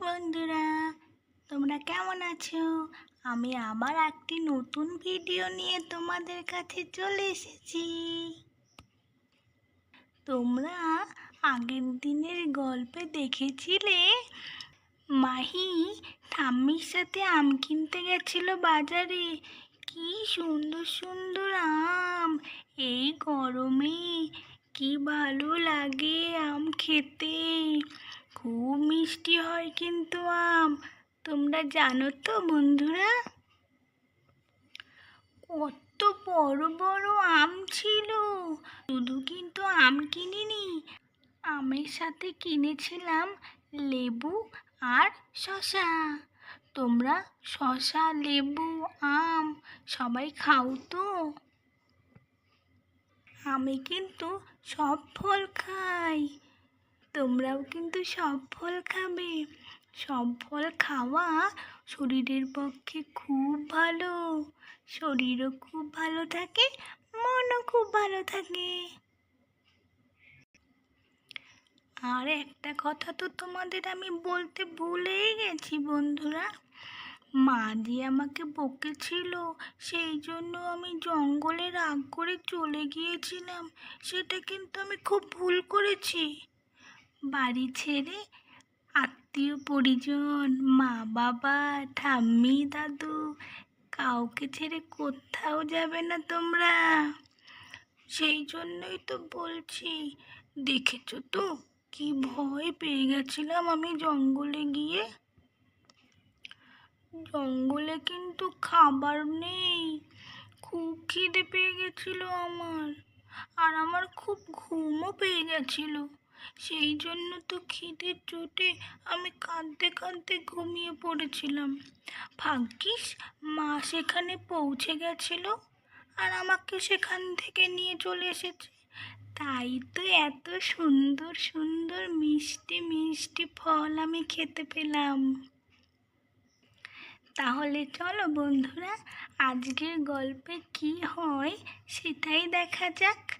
বন্ধুরা, তোমরা কেমন আছো? আমি আবার একটি নতুন ভিডিও নিয়ে তোমাদের কাছে চলে এসেছি। তোমরা আগের দিনের গল্পে দেখেছিলে, মাহি ঠাম্মির সাথে আম কিনতে গেছিল বাজারে? কি সুন্দর সুন্দর আম! এই গরমে কি ভালো লাগে আম খেতে। খুব মিষ্টি হয় কিন্তু আম। তোমরা জানো তো বন্ধুরা? কত বড় বড় আম ছিল। শুধু কিন্তু আম কিনিনি। আমের সাথে কিনেছিলাম লেবু আর শশা তোমরা শশা লেবু, আম সবাই খাও তো। আমি কিন্তু সব ফল খাই। তোমরাও কিন্তু সব ফল খাবে। সব ফল খাওয়া শরীরের পক্ষে খুব ভালো। শরীরও খুব ভালো থাকে, মনও খুব ভালো থাকে। আর একটা কথা তো তোমাদের আমি বলতে ভুলেই গেছি বন্ধুরা। মা যে আমাকে বকেছিল, সেই জন্য আমি জঙ্গলে রাগ করে চলে গিয়েছিলাম, সেটা কিন্তু আমি খুব ভুল করেছি। বাড়ি ছেড়ে আত্মীয় পরিজন মা বাবা ঠাম্মি, দাদু, কাউকে ছেড়ে কোথাও যাবে না তোমরা। সেই জন্যই তো বলছি, দেখেছ তো কি ভয় পেয়ে গেছিলাম আমি জঙ্গলে গিয়ে? জঙ্গলে কিন্তু খাবার নেই, খুব খিদে পেয়ে গেছিল আমার, আর আমার খুব ঘুমও পেয়ে গেছিল। সেই জন্য তো খিদের চোটে আমি কাঁদতে কাঁদতে ঘুমিয়ে পড়েছিলাম। ভাগ্যিস মা সেখানে পৌঁছে গেছিল আর আমাকে সেখান থেকে নিয়ে চলে এসেছে। তাই তো এত সুন্দর সুন্দর, মিষ্টি মিষ্টি ফল আমি খেতে পেলাম। তাহলে চলো বন্ধুরা, আজকের গল্পে কি হয় সেটাই দেখা যাক।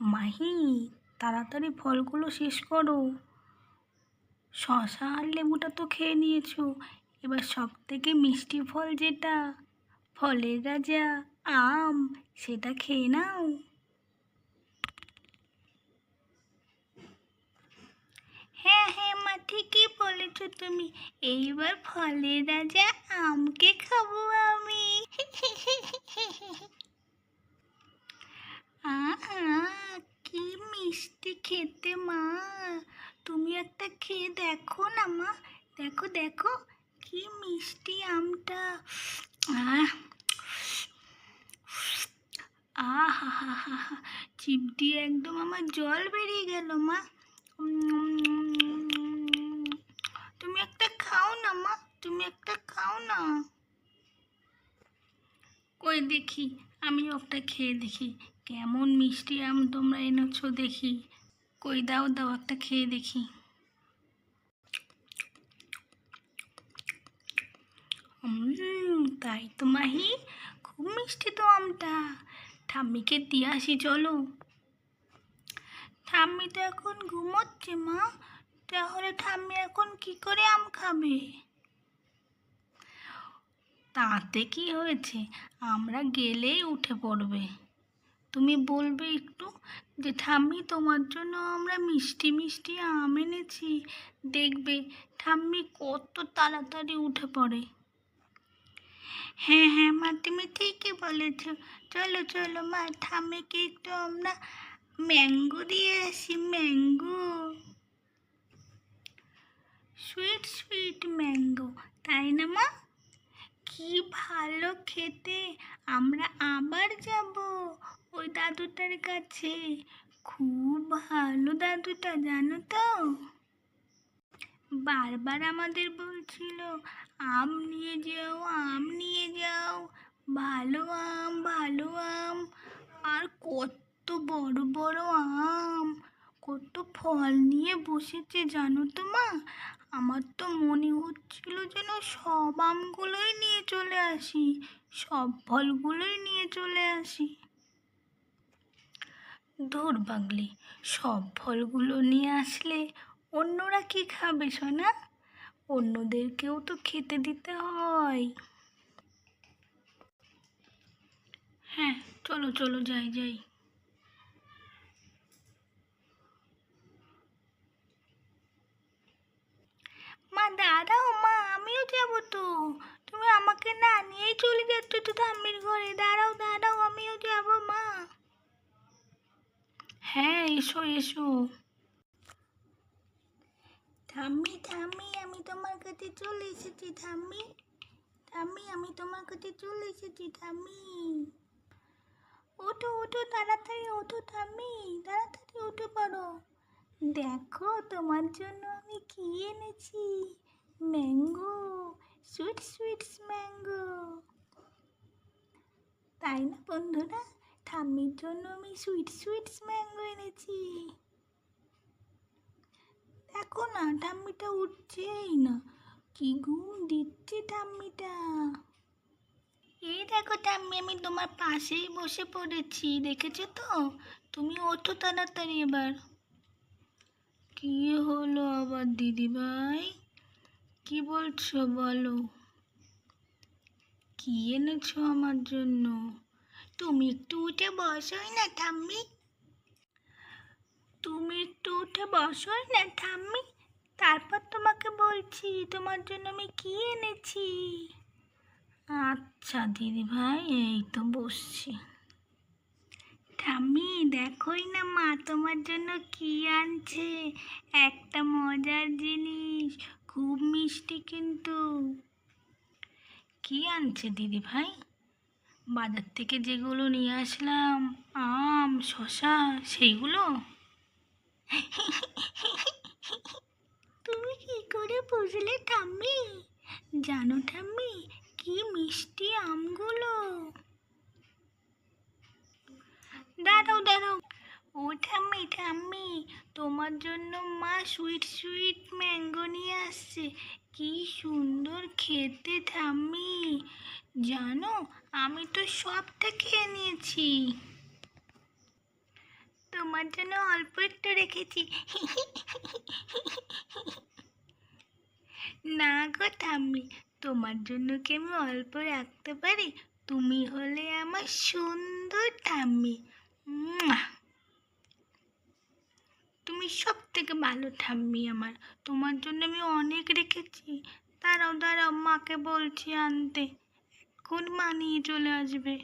মাহি, তাড়াতাড়ি ফলগুলো শেষ করো। শশা আর লেবুটা তো খেয়ে নিয়েছো। এবার সব থেকে মিষ্টি ফল যেটা, ফলের রাজা আম, সেটা খেয়ে নাও। হ্যাঁ হ্যাঁ মা, ঠিকই বলেছ তুমি। এইবার ফলের রাজা আমকে খাব আমি আহা কি মিষ্টি খেতে, মা? তুমি একটা খেয়ে দেখো না, মা। দেখো দেখো, কি মিষ্টি আমটা। আহ। হা চিপ দিয়ে একদম আমার জল বেরিয়ে গেল, মা। তুমি একটা খাও না, মা। তুমি একটা খাও না। কই দেখি, আমি একটা খেয়ে দেখি। কেমন মিষ্টি আম তোমরা এনেছো দেখি। কই, দাও দাও, একটা খেয়ে দেখি। তাই তো মাহি, খুব মিষ্টি তো আমটা। ঠাম্মিকে দিয়ে আসি, চলো। ঠাম্মি তো এখন ঘুমোচ্ছে, মা। তাহলে ঠাম্মি এখন কি করে আম খাবে? তাতে কি হয়েছে? আমরা গেলেই উঠে পড়বে। তুমি বলবে একটু? যে ঠাম্মি, তোমার জন্য আমরা মিষ্টি মিষ্টি আম এনেছি। দেখবে ঠাম্মি কত তাড়াতাড়ি উঠে পড়ে। হ্যাঁ হ্যাঁ মা, তুমি ঠিকই বলেছ। চলো চলো মা, ঠাম্মিকে একটু আমরা ম্যাঙ্গো দিয়ে আসি, ম্যাঙ্গো। সুইট সুইট ম্যাঙ্গো, তাই না মা? কি ভালো খেতে। আমরা আবার যাব। ওই দাদুটার কাছে। খুব ভালো দাদুটা, জানো তো? বারবার আমাদের বলছিল, আম নিয়ে যাও, আম নিয়ে যাও। ভালো আম ভালো আম। আর কত বড় বড় আম। কত ফল নিয়ে বসেছে, জানো তো মা? আমার তো মনে হচ্ছিল যেন সব আমগুলোই নিয়ে চলে আসি, সব ফলগুলোই নিয়ে চলে আসি। দূর বাগলি, সব ফলগুলো নিয়ে আসলে অন্যরা কি খাবে সোনা? অন্যদেরকেও তো খেতে দিতে হয়। হ্যাঁ চলো চলো, যাই যাই মা দাঁড়াও মা আমিও যাব তো তুমি আমাকে না নিয়েই চলে যাচ্ছ তো ঠাম্মির ঘরে দাঁড়াও দাঁড়াও আমিও যাব মা হ্যাঁ এসো। ঠাম্মি ঠাম্মি, আমি তোমার কাছে চলে এসেছি, ঠাম্মি। ঠাম্মি, আমি তোমার কাছে চলে এসেছি, ঠাম্মি। ওঠো ওঠো, তাড়াতাড়ি ওঠো, ঠাম্মি। তাড়াতাড়ি উঠে পড়ো দেখো, তোমার জন্য আমি কি এনেছি? Mango, sweet sweets mango. তাই না, বন্ধুরা? ঠাম্মির জন্য আমি সুইট সুইটস ম্যাঙ্গো এনেছি। দেখো না, ঠাম্মিটা উঠছেই না। কি ঘুম দিচ্ছে ঠাম্মিটা। এই দেখো ঠাম্মি, আমি তোমার পাশেই বসে পড়েছি, দেখেছ তো? তুমি ওঠো তাড়াতাড়ি এবার। কি হলো আবার দিদিভাই? কি বলছো বলো? কি এনেছো আমার জন্য? তুমি একটু উঠে বসোই না ঠাম্মি। তুমি একটু উঠে বসোই না ঠাম্মি। তারপর তোমাকে বলছি তোমার জন্য আমি কি এনেছি? আচ্ছা দিদি ভাই এই তো বসছি। ঠাম্মি দেখোই না মা তোমার জন্য কি আনছে? একটা মজার জিনিস খুব মিষ্টি কিন্তু। কি আনছে দিদি ভাই বাজার থেকে যেগুলো নিয়ে আসলাম, আম শশা সেইগুলো? তুমি কি করে বুঝলে ঠাম্মি? জানো ঠাম্মি, কি মিষ্টি আমগুলো? দাঁড়াও দাঁড়াও। ও ঠাম্মি ঠাম্মি, তোমার জন্য মা সুইট সুইট ম্যাঙ্গো নিয়ে আসছে। কি সুন্দর খেতে, ঠাম্মি। জানো, আমি তো সবটা খেয়ে নিয়েছি। তোমার জন্য অল্প একটু রেখেছি। না গো ঠাম্মি, তোমার জন্য কি আমি অল্প রাখতে পারি? তুমি হলে আমার সুন্দর মুয়া। তুমি সব থেকে ভালো ঠাম্মি আমার। তোমার জন্য আমি অনেক রেখেছি। দাঁড়াও দাঁড়াও, মাকে বলছি আনতে। এখন মা নিয়ে চলে আসবে।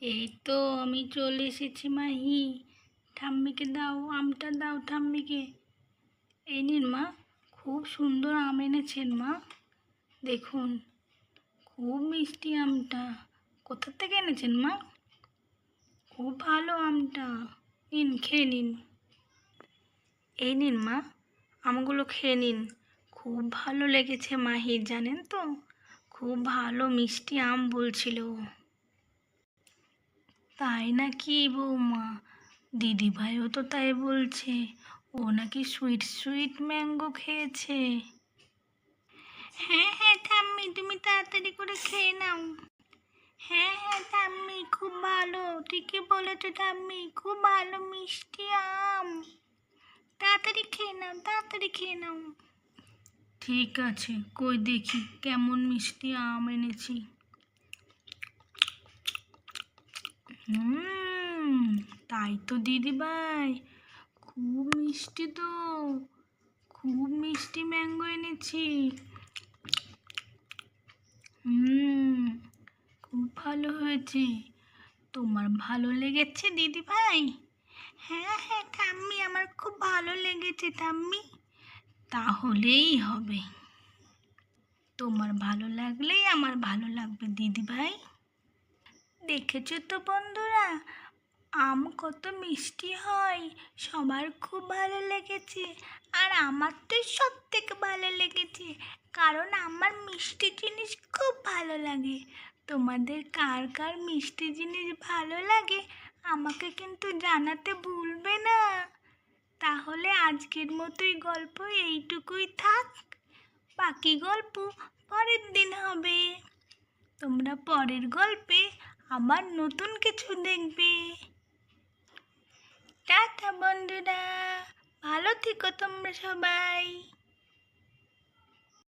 এই তো আমি চলে এসেছি মাহি। ঠাম্মিকে দাও, আমটা দাও ঠাম্মিকে। এই নিন মা, খুব সুন্দর আম এনেছেন মা। দেখুন, খুব মিষ্টি আমটা। কোথা থেকে এনেছেন মা? খুব ভালো আমটা। নিন, খেয়ে নিন। এই নিন মা, আমগুলো খেয়ে নিন। খুব ভালো লেগেছে মাহির, জানেন তো? খুব ভালো মিষ্টি আম বলছিল। তাই নাকি বৌমা? দিদিভাইও তো তাই বলছে, ও নাকি সুইট সুইট ম্যাঙ্গো খেয়েছে। হ্যাঁ হ্যাঁ ঠাম্মি, তুমি তাড়াতাড়ি করে খেয়ে নাও। হ্যাঁ হ্যাঁ ঠাম্মি, খুব ভালো, ঠিকই বলেছ ঠাম্মি, খুব ভালো মিষ্টি আম। তাড়াতাড়ি খেয়ে নাও, তাড়াতাড়ি খেয়ে নাও। ঠিক আছে, কই দেখি, কেমন মিষ্টি আম এনেছি। হুম, তাই তো দিদি ভাই, খুব মিষ্টি তো, খুব মিষ্টি ম্যাঙ্গো এনেছি। হুম, খুব ভালো হয়েছে। তোমার ভালো লেগেছে দিদি ভাই? হ্যাঁ হ্যাঁ ঠাম্মি, আমার খুব ভালো লেগেছে ঠাম্মি। তাহলেই হবে। তোমার ভালো লাগলেই আমার ভালো লাগবে, দিদি ভাই। দেখেছ তো বন্ধুরা, আম কত মিষ্টি হয়, সবার খুব ভালো লেগেছে, আর আমার তো সব থেকে ভালো লেগেছে, কারণ আমার মিষ্টি জিনিস খুব ভালো লাগে। তোমাদের কার কার মিষ্টি জিনিস ভালো লাগে আমাকে কিন্তু জানাতে ভুলবে না। তাহলে আজকের মতোই গল্প এইটুকুই থাক। বাকি গল্প পরের দিন হবে। তোমরা পরের গল্পে আবার নতুন কিছু দেখবে। টাটা বন্ধুরা, ভালো থেকো তোমরা সবাই।